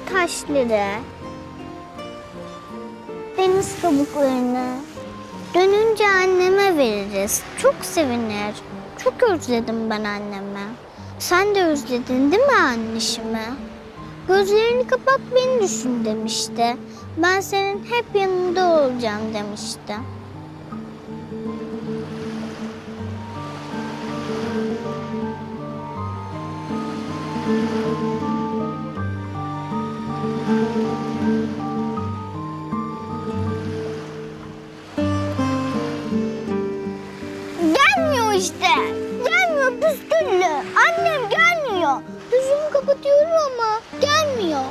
taşları, deniz kabuklarını dönünce anneme veririz. Çok sevinir. Çok özledim ben annemi. Sen de özledin değil mi annişimi? Gözlerini kapat beni düşün demişti. Ben senin hep yanında olacağım demişti. İşte. Gelmiyor püsküllü. Annem gelmiyor. Gözümü kapatıyorum ama gelmiyor.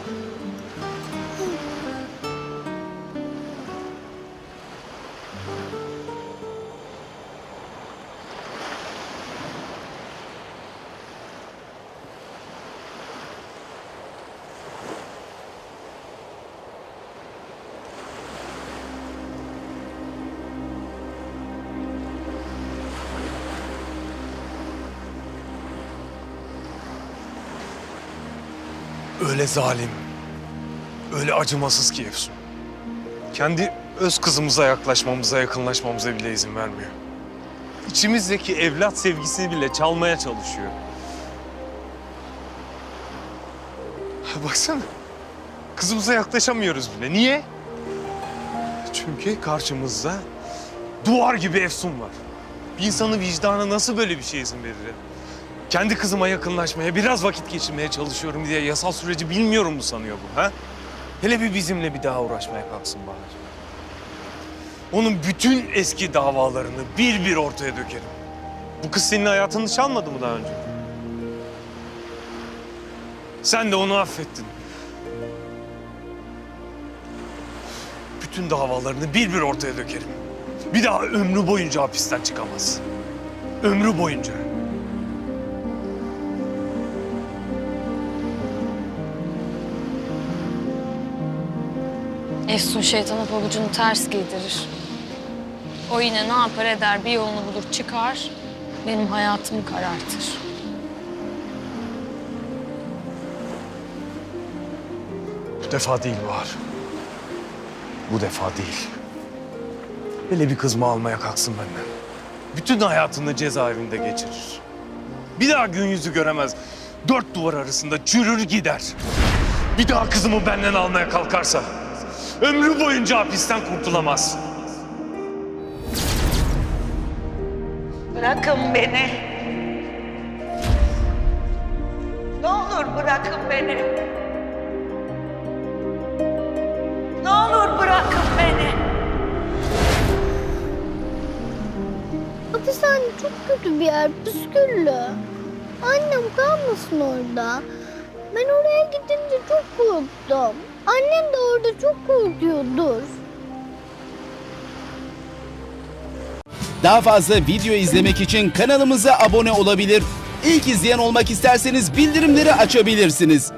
Öyle zalim, öyle acımasız ki Efsun. Kendi öz kızımıza yaklaşmamıza, yakınlaşmamıza bile izin vermiyor. İçimizdeki evlat sevgisini bile çalmaya çalışıyor. Baksana, kızımıza yaklaşamıyoruz bile. Niye? Çünkü karşımızda duvar gibi Efsun var. Bir insanın vicdanı nasıl böyle bir şey izin verir? Kendi kızıma yakınlaşmaya, biraz vakit geçirmeye çalışıyorum diye yasal süreci bilmiyorum mu sanıyor bu ha? Hele bir bizimle bir daha uğraşmaya kalksın Bahar. Onun bütün eski davalarını bir bir ortaya dökerim. Bu kız senin hayatını çalmadı mı daha önce? Sen de onu affettin. Bütün davalarını bir bir ortaya dökerim. Bir daha ömrü boyunca hapisten çıkamaz. Ömrü boyunca. Efsun şeytana pabucunu ters giydirir. O yine ne yapar eder bir yolunu bulur çıkar. Benim hayatımı karartır. Bu defa değil Bahar. Bu defa değil. Hele bir kızımı almaya kalksın benden. Bütün hayatını cezaevinde geçirir. Bir daha gün yüzü göremez. Dört duvar arasında çürür gider. Bir daha kızımı benden almaya kalkarsa ömrü boyunca hapisten kurtulamaz. Bırakın beni. Ne olur bırakın beni. Ne olur bırakın beni. Hapishane çok kötü bir yer püsküllü. Annem kalmasın orada. Ben oraya gidince çok korktum. Annem de orada çok korkuyordur. Daha fazla video izlemek için kanalımıza abone olabilir. İlk izleyen olmak isterseniz bildirimleri açabilirsiniz.